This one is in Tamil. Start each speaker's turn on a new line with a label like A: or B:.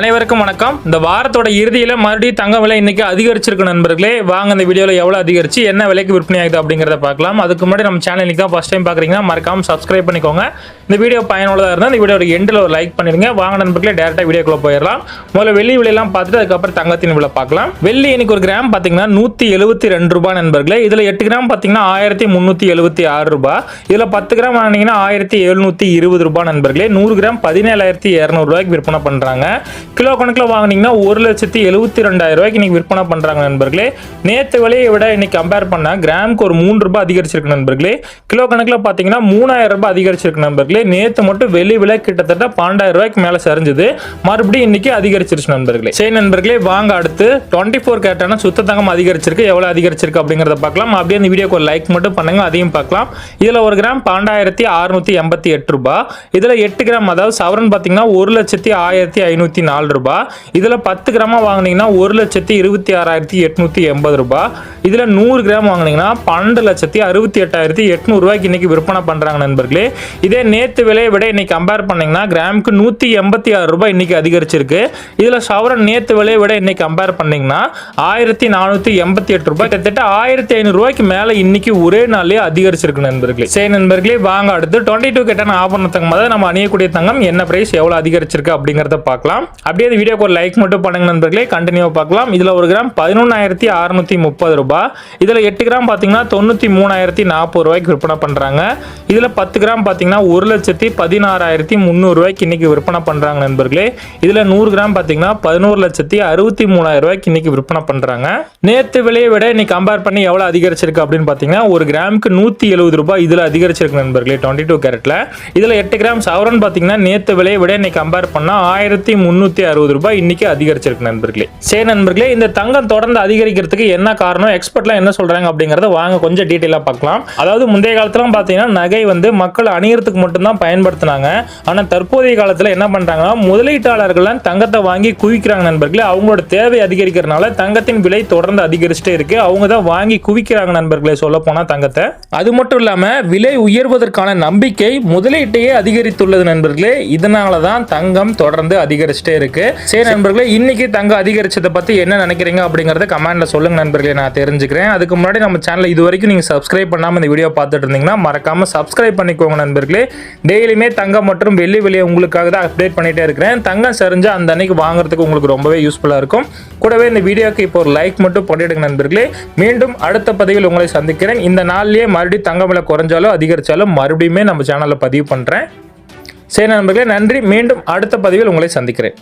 A: அனைவருக்கும் வணக்கம். இந்த வாரத்தோட இறுதியில் மறுபடியும் தங்க விலை இன்னைக்கு அதிகரிச்சிருக்கு நண்பர்களே. வாங்க இந்த வீடியோவில் எவ்வளோ அதிகரிச்சு என்ன விலைக்கு விற்பனை ஆகுது அப்படிங்கிறத பார்க்கலாம். அதுக்கு முன்னாடி நம்ம சேனல் இன்னைக்கு தான் ஃபஸ்ட் டைம் பார்க்குறீங்கன்னா மறக்காம சப்ஸ்கிரைப் பண்ணிக்கோங்க. இந்த வீடியோ பயனுள்ளதாக இருந்தால் இந்த வீடியோட எண்டில் ஒரு லைக் பண்ணிடுங்க. வாங்க நண்பர்களே டேரெக்டாக வீடியோக்குள்ள போயிடலாம். முதல்ல வெள்ளி விலையெல்லாம் பார்த்துட்டு அதுக்கப்புறம் தங்கத்தின் விலை பார்க்கலாம். வெள்ளி இன்னைக்கு ஒரு கிராம் பார்த்தீங்கன்னா நூற்றி எழுபத்தி ரெண்டு ரூபாய் நண்பர்களே. இதில் எட்டு கிராம் பார்த்தீங்கன்னா ஆயிரத்தி முந்நூற்றி எழுபத்தி ஆறு ரூபாய். இதில் பத்து கிராம் வாங்கினீங்கன்னா ஆயிரத்தி எழுநூற்றி இருபது ரூபாய் நண்பர்களே. நூறு கிராம் பதினேழாயிரத்தி இரநூறுவாய்க்கு விற்பனை பண்ணுறாங்க கிலோ கணக்கில் வாங்கினீங்கன்னா ஒரு லட்சத்தி எழுபத்தி ரெண்டாயிரம் ரூபாய்க்கு இன்னைக்கு விற்பனை பண்ணுறாங்க நண்பர்களே. நேற்று விலையை விட இன்னைக்கு கம்பேர் பண்ணால் கிராமுக்கு ஒரு மூணு ரூபாய் அதிகரிச்சிருக்கு நண்பர்களே. கிலோ கணக்கில் பார்த்தீங்கன்னா மூணாயிரம் ரூபாய் அதிகரிச்சிருக்கு நண்பர்களே. நேற்று மட்டும் வெளி விலை கிட்டத்தட்ட பன்னெண்டாயிரம் ரூபாய்க்கு மேலே சரிஞ்சது. மறுபடியும் இன்னைக்கு அதிகரிச்சிருச்சு நண்பர்களே. சரி நண்பர்களே வாங்க அடுத்து டுவெண்ட்டி ஃபோர் கேட்டான சுத்த தங்கம் அதிகரிச்சிருக்கு எவ்வளோ அதிகரிச்சிருக்கு அப்படிங்கிறத பார்க்கலாம். அப்படியே அந்த வீடியோக்கு ஒரு லைக் மட்டும் பண்ணுங்க அதையும் பார்க்கலாம். இதில் ஒரு கிராம் பன்னெண்டாயிரத்தி அறுநூத்தி எண்பத்தி எட்டு ரூபாய். இதில் எட்டு கிராம் அதாவது சவரன் பார்த்தீங்கன்னா ஒரு லட்சத்தி ஆயிரத்தி ஐநூற்றி நாலு ரூபாய் இதில் பத்து கிராமாக வாங்குனீங்கன்னா ஒரு லட்சத்தி இருபத்தி ஆறாயிரத்தி எட்நூற்றி எண்பது ரூபாய் இதில் நூறு கிராம் வாங்குனீங்கன்னா பன்னெண்டு லட்சத்தி அறுபத்தி எட்டாயிரத்தி எட்நூறுவாய்க்கு இன்றைக்கி விற்பனை பண்ணுறாங்க நண்பர்களே. இதே நேற்று விலையை விட இன்றைக்கி கம்பேர் பண்ணிங்கன்னா கிராமுக்கு நூற்றி எண்பத்தி ஆறு ரூபாய் இன்றைக்கி அதிகரிச்சிருக்கு. இதில் சவரன் நேற்று விலையை விட இன்றைக்கி கம்பேர் பண்ணிங்கன்னா ஆயிரத்தி நானூற்றி எண்பத்தி எட்டு ரூபாய். கிட்டத்தட்ட ஆயிரத்தி ஐநூறுரூவாய்க்கு மேலே இன்றைக்கி ஒரே நாள்லயே அதிகரிச்சிருக்கு நண்பர்களே. சரி நண்பர்களே வாங்க அடுத்து. டுவெண்ட்டி டூ கேட்டான ஆபரண தங்கம் அதாவது நம்ம அணியக்கூடிய தங்கம் என்ன ப்ரைஸ் எவ்வளோ அதிகரிச்சிருக்கு அப்படிங்கிறத பார்க்கலாம். அப்படியே இந்த வீடியோக்கு ஒரு லைக் மட்டும் பண்ணுங்க நண்பர்களே. கண்டினியூவாக பார்க்கலாம். இதில் ஒரு கிராம் பதினொன்றாயிரத்தி அறுநூத்தி முப்பது ரூபாய் இதில் எட்டு கிராம் பார்த்தீங்கன்னா தொண்ணூற்றி மூணாயிரத்தி நாற்பது ரூபாய்க்கு விற்பனை பண்ணுறாங்க இதில் பத்து கிராம் பார்த்தீங்கன்னா ஒரு லட்சத்தி பதினாறாயிரத்தி முந்நூறுரூவாய்க்கு இன்னைக்கு விற்பனை பண்ணுறாங்க நண்பர்களே. இதில் நூறு கிராம் பார்த்தீங்கன்னா பதினோரு லட்சத்தி அறுபத்தி மூணாயிரம் ரூபாய்க்கு இன்னைக்கு விற்பனை பண்ணுறாங்க நேற்று விலையை விட இன்னைக்கு கம்பேர் பண்ணி எவ்வளோ அதிகரிச்சிருக்கு அப்படின்னு பார்த்தீங்கன்னா ஒரு கிராமுக்கு நூற்றி எழுபது ரூபாய் இதில் அதிகரிச்சிருக்கு நண்பர்களே டுவெண்ட்டி டூ கேரட்டில் இதில் எட்டு கிராம் சவரன் பார்த்தீங்கன்னா நேற்று விலையை விட இன்னைக்கு கம்பேர் பண்ணால் ஆயிரத்தி முந்நூற்றி அறுபது ரூபாய் இன்னைக்கு அதிகரிச்சிருக்கு நண்பர்களே. சரி நண்பர்களே இந்த தங்கம் தொடர்ந்து அதிகரிக்கிறதுக்கு என்ன காரணம்? எக்ஸ்பர்ட்லாம் என்ன சொல்றாங்க அப்படிங்கறத வாங்க கொஞ்சம் டீட்டெயிலாக பார்க்கலாம். அதாவது முந்தைய காலத்துல பார்த்தீங்கன்னா நகை வந்து மக்கள் அணியறதுக்கு மட்டும்தான் பயன்படுத்தினாங்க. ஆனால் தற்போதைய காலத்தில் என்ன பண்றாங்கன்னா முதலீட்டாளர்கள்லாம் தங்கத்தை வாங்கி குவிக்கிறாங்க நண்பர்களே. அவங்களோட தேவை அதிகரிக்கிறதுனால தங்கத்தின் விலை தொடர்ந்து அதிகரிச்சுட்டே இருக்கு. அவங்க தான் வாங்கி குவிக்கிறாங்க நண்பர்களே சொல்ல போனா தங்கத்தை. அது மட்டும் இல்லாம விலை உயர்வதற்கான நம்பிக்கை முதலீட்டையே அதிகரித்துள்ளது நண்பர்களே. இதனால தான் தங்கம் தொடர்ந்து அதிகரிச்சுட்டே இருக்கு. சரி நண்பர்களே இன்னைக்கு தங்கம் அதிகரிச்சதை பத்தி என்ன நினைக்கிறீங்க அப்படிங்கறத கமெண்ட்ல சொல்லுங்க நண்பர்களே நான் தெரிஞ்சுக்கிறேன். அதுக்கு முன்னாடி நம்ம சேனல் இது வரைக்கும் நீங்க சப்ஸ்கிரைப் பண்ணாம இந்த வீடியோ பார்த்துட்டு இருந்தீங்கன்னா மறக்காம சப்ஸ்கிரைப் பண்ணிக்கோங்க நண்பர்களே. டெய்லியுமே தங்கம் மற்றும் வெள்ளி விலையை உங்களுக்காக தான் அப்டேட் பண்ணிட்டே இருக்கிறேன். தங்கம் சரிஞ்சா அந்த அன்னைக்கு வாங்குறதுக்கு உங்களுக்கு ரொம்பவே யூஸ்ஃபுல்லா இருக்கும். கூடவே இந்த வீடியோக்கு இப்போ ஒரு லைக் மட்டும் பண்ணிடுங்க நண்பர்களே. மீண்டும் அடுத்த பதிவில் உங்களை சந்திக்கிறேன். இந்த நாள்லயே மறுபடியும் தங்க விலை குறைஞ்சாலும் அதிகரிச்சாலும் மறுபடியுமே நம்ம சேனல்ல பதிவு பண்றேன். சரி நண்பர்களே நன்றி. மீண்டும் அடுத்த பதிவில் உங்களை சந்திக்கிறேன்.